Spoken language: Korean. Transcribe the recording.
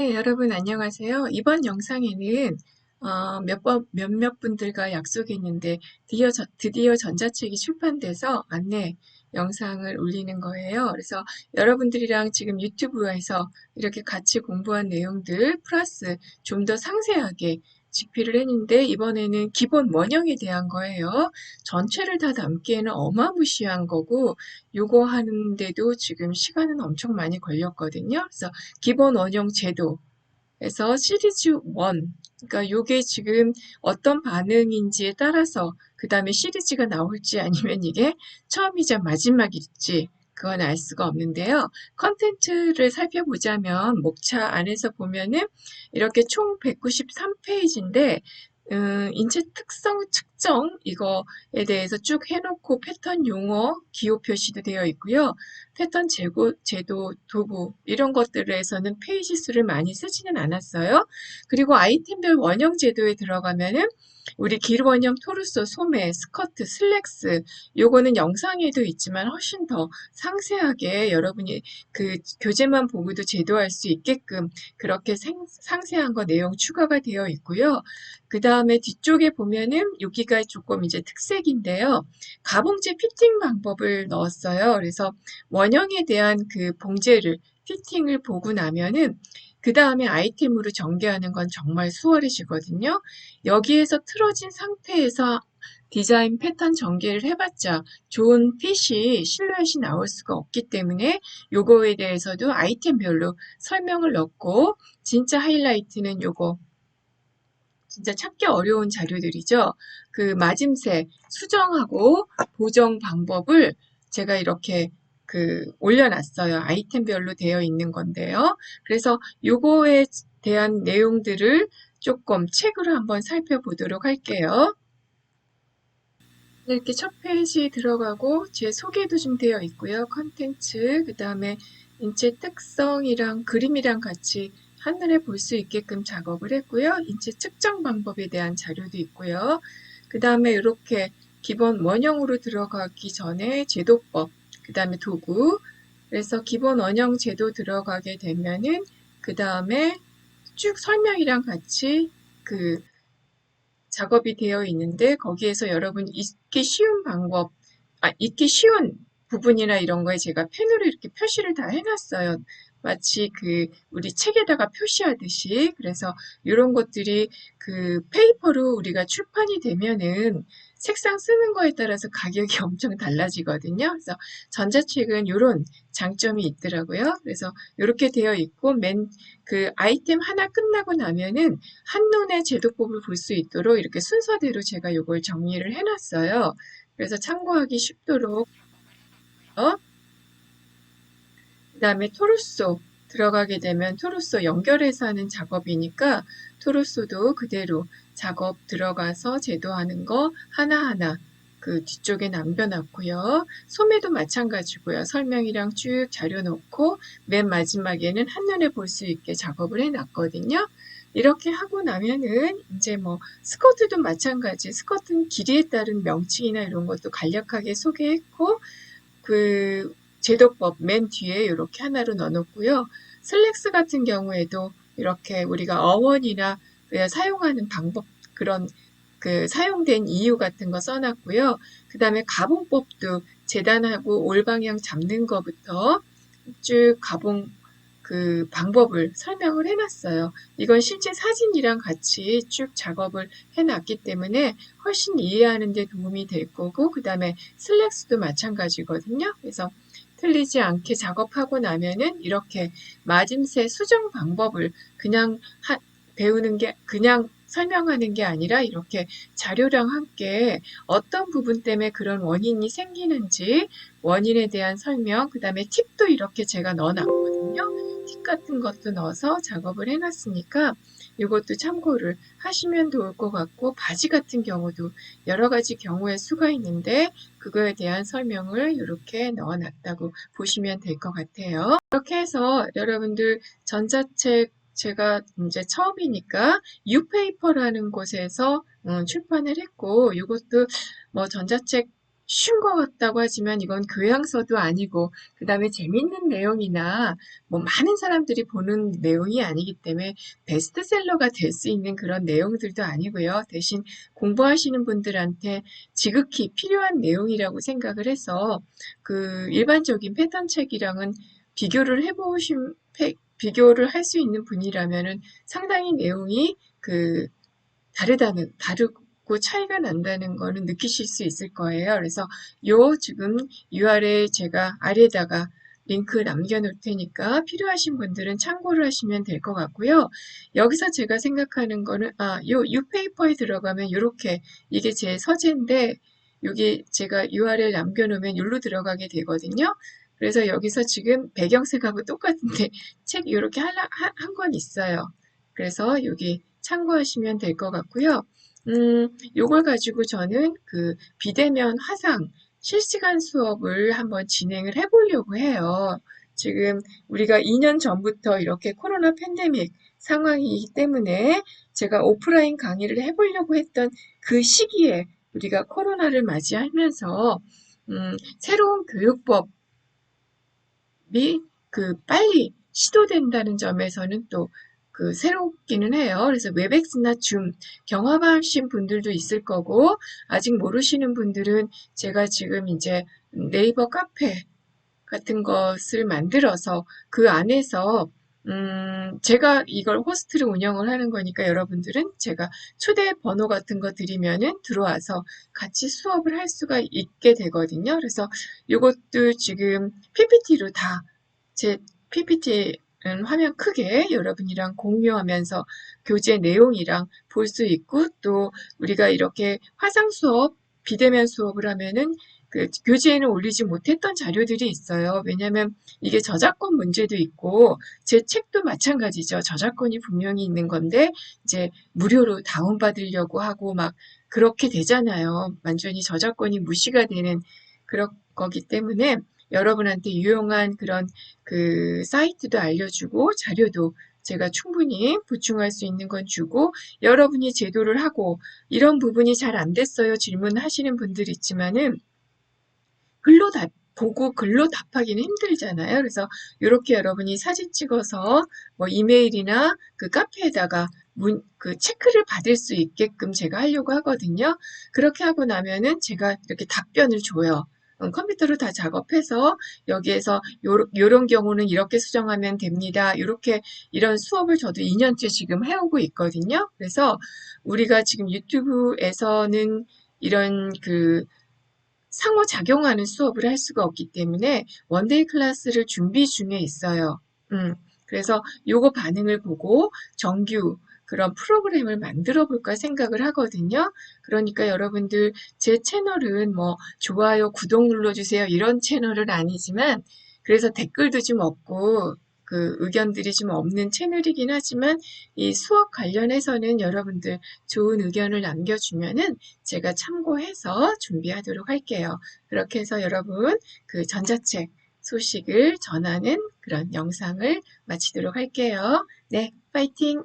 네, 여러분 안녕하세요. 이번 영상에는 어, 몇 번, 몇몇 분들과 약속했는데 드디어, 저- 드디어 전자책이 출판돼서 안내 영상을 올리는 거예요. 그래서 여러분들이랑 지금 유튜브에서 이렇게 같이 공부한 내용들 플러스 좀 더 상세하게 집필을 했는데 이번에는 기본 원형에 대한 거예요. 전체를 다 담기에는 어마무시한 거고 요거 하는데도 지금 시간은 엄청 많이 걸렸거든요. 그래서 기본 원형 제도에서 시리즈 1, 그러니까 요게 지금 어떤 반응인지에 따라서 그 다음에 시리즈가 나올지 아니면 이게 처음이자 마지막일지 그건 알 수가 없는데요. 컨텐츠를 살펴보자면 목차 안에서 보면은 이렇게 총 193페이지인데 음, 인체 특성 측 정 이거에 대해서 쭉 해놓고 패턴 용어 기호 표시도 되어 있고요. 패턴 제고, 제도, 도구 이런 것들에서는 페이지 수를 많이 쓰지는 않았어요. 그리고 아이템별 원형 제도에 들어가면은 우리 길 원형 토르소, 소매, 스커트, 슬랙스 요거는 영상에도 있지만 훨씬 더 상세하게 여러분이 그 교재만 보고도 제도할 수 있게끔 그렇게 생- 상세한 거 내용 추가가 되어 있고요. 그 다음에 뒤쪽에 보면은 여기 가 조금 이제 특색인데요. 가봉제 피팅 방법을 넣었어요. 그래서 원형에 대한 그 봉제를 피팅을 보고 나면은 그 다음에 아이템으로 전개하는 건 정말 수월해지거든요. 여기에서 틀어진 상태에서 디자인 패턴 전개를 해봤자 좋은 핏이 실루엣이 나올 수가 없기 때문에 요거에 대해서도 아이템별로 설명을 넣고 진짜 하이라이트는 요거 진짜 찾기 어려운 자료들이죠. 그 맞음새 수정하고 보정 방법을 제가 이렇게 그 올려놨어요. 아이템별로 되어 있는 건데요. 그래서 요거에 대한 내용들을 조금 책으로 한번 살펴보도록 할게요. 이렇게 첫 페이지 들어가고 제 소개도 좀 되어 있고요. 컨텐츠, 그 다음에 인체 특성이랑 그림이랑 같이 한눈에 볼수 있게끔 작업을 했고요. 인체 측정 방법에 대한 자료도 있고요. 그 다음에 이렇게 기본 원형으로 들어가기 전에 제도법, 그 다음에 도구, 그래서 기본 원형 제도 들어가게 되면은 그 다음에 쭉 설명이랑 같이 그 작업이 되어 있는데 거기에서 여러분 읽기 쉬운 방법, 아, 읽기 쉬운 부분이나 이런 거에 제가 펜으로 이렇게 표시를 다 해놨어요. 마치 그 우리 책에다가 표시하듯이 그래서 이런 것들이 그 페이퍼로 우리가 출판이 되면은 색상 쓰는 거에 따라서 가격이 엄청 달라지거든요. 그래서 전자책은 이런 장점이 있더라고요. 그래서 이렇게 되어 있고 맨 그 아이템 하나 끝나고 나면은 한눈에 제도법을 볼 수 있도록 이렇게 순서대로 제가 이걸 정리를 해놨어요. 그래서 참고하기 쉽도록 어? 그 다음에 토르소 들어가게 되면 토르소 연결해서 하는 작업이니까 토르소도 그대로 작업 들어가서 제도하는 거 하나하나 그 뒤쪽에 남겨놨고요. 소매도 마찬가지고요. 설명이랑 쭉 자료 놓고 맨 마지막에는 한눈에 볼 수 있게 작업을 해놨거든요. 이렇게 하고 나면은 이제 뭐 스커트도 마찬가지. 스커트는 길이에 따른 명칭이나 이런 것도 간략하게 소개했고 그 제도법 맨 뒤에 이렇게 하나로 넣어놓고요. 슬랙스 같은 경우에도 이렇게 우리가 어원이나 사용하는 방법 그런 그 사용된 이유 같은 거 써놨고요. 그 다음에 가봉법도 재단하고 올방향 잡는 거부터 쭉 가봉 그 방법을 설명을 해놨어요. 이건 실제 사진이랑 같이 쭉 작업을 해놨기 때문에 훨씬 이해하는 데 도움이 될 거고 그 다음에 슬랙스도 마찬가지거든요. 그래서 틀리지 않게 작업하고 나면은 이렇게 맞음새 수정 방법을 그냥 하, 배우는 게 그냥 설명하는 게 아니라 이렇게 자료랑 함께 어떤 부분 때문에 그런 원인이 생기는지 원인에 대한 설명, 그 다음에 팁도 이렇게 제가 넣어놨거든요. 팁 같은 것도 넣어서 작업을 해놨으니까 이것도 참고를 하시면 좋을 것 같고 바지 같은 경우도 여러 가지 경우의 수가 있는데 그거에 대한 설명을 이렇게 넣어놨다고 보시면 될 것 같아요. 이렇게 해서 여러분들 전자책 제가 이제 처음이니까 유페이퍼라는 곳에서 음, 출판을 했고 이것도 뭐 전자책 쉬운 것 같다고 하지만 이건 교양서도 아니고 그 다음에 재밌는 내용이나 뭐 많은 사람들이 보는 내용이 아니기 때문에 베스트셀러가 될 수 있는 그런 내용들도 아니고요. 대신 공부하시는 분들한테 지극히 필요한 내용이라고 생각을 해서 그 일반적인 패턴 책이랑은 비교를 해보신 비교를 할 수 있는 분이라면은 상당히 내용이 그 다르다는 다르 고 차이가 난다는 거는 느끼실 수 있을 거예요. 그래서 요 지금 URL 제가 아래에다가 링크 남겨놓을 테니까 필요하신 분들은 참고를 하시면 될 것 같고요. 여기서 제가 생각하는 거는 아, 요, 요 페이퍼에 들어가면 이렇게 이게 제 서재인데 여기 제가 URL 남겨놓으면 여기로 들어가게 되거든요. 그래서 여기서 지금 배경색하고 똑같은데 책 이렇게 한 권 있어요. 그래서 여기 참고하시면 될 것 같고요. 음, 요걸 가지고 저는 그 비대면 화상 실시간 수업을 한번 진행을 해보려고 해요. 지금 우리가 2년 전부터 이렇게 코로나 팬데믹 상황이기 때문에 제가 오프라인 강의를 해보려고 했던 그 시기에 우리가 코로나를 맞이하면서 음, 새로운 교육법 그 빨리 시도된다는 점에서는 또 그 새롭기는 해요. 그래서 웹엑스나 줌 경험하신 분들도 있을 거고 아직 모르시는 분들은 제가 지금 이제 네이버 카페 같은 것을 만들어서 그 안에서 음, 제가 이걸 호스트를 운영을 하는 거니까 여러분들은 제가 초대 번호 같은 거 드리면은 들어와서 같이 수업을 할 수가 있게 되거든요. 그래서 이것도 지금 PPT로 다 제 PPT는 화면 크게 여러분이랑 공유하면서 교재 내용이랑 볼 수 있고 또 우리가 이렇게 화상 수업, 비대면 수업을 하면은 그 교재에는 올리지 못했던 자료들이 있어요. 왜냐하면 이게 저작권 문제도 있고 제 책도 마찬가지죠. 저작권이 분명히 있는 건데 이제 무료로 다운받으려고 하고 막 그렇게 되잖아요. 완전히 저작권이 무시가 되는 그런 거기 때문에 여러분한테 유용한 그런 그 사이트도 알려주고 자료도 제가 충분히 보충할 수 있는 건 주고 여러분이 제도를 하고 이런 부분이 잘 안 됐어요 질문하시는 분들 있지만은 글로 답 보고 글로 답하기는 힘들잖아요. 그래서 이렇게 여러분이 사진 찍어서 뭐 이메일이나 그 카페에다가 문, 그 체크를 받을 수 있게끔 제가 하려고 하거든요. 그렇게 하고 나면은 제가 이렇게 답변을 줘요. 음, 컴퓨터로 다 작업해서 여기에서 요, 요런 경우는 이렇게 수정하면 됩니다. 이렇게 이런 수업을 저도 2년째 지금 해오고 있거든요. 그래서 우리가 지금 유튜브에서는 이런 그 상호작용하는 수업을 할 수가 없기 때문에 원데이 클래스를 준비 중에 있어요. 음, 그래서 요거 반응을 보고 정규 그런 프로그램을 만들어 볼까 생각을 하거든요. 그러니까 여러분들 제 채널은 뭐 좋아요, 구독 눌러주세요 이런 채널은 아니지만 그래서 댓글도 좀 없고 그 의견들이 좀 없는 채널이긴 하지만 이 수업 관련해서는 여러분들 좋은 의견을 남겨주면은 제가 참고해서 준비하도록 할게요. 그렇게 해서 여러분 그 전자책 소식을 전하는 그런 영상을 마치도록 할게요. 네, 파이팅!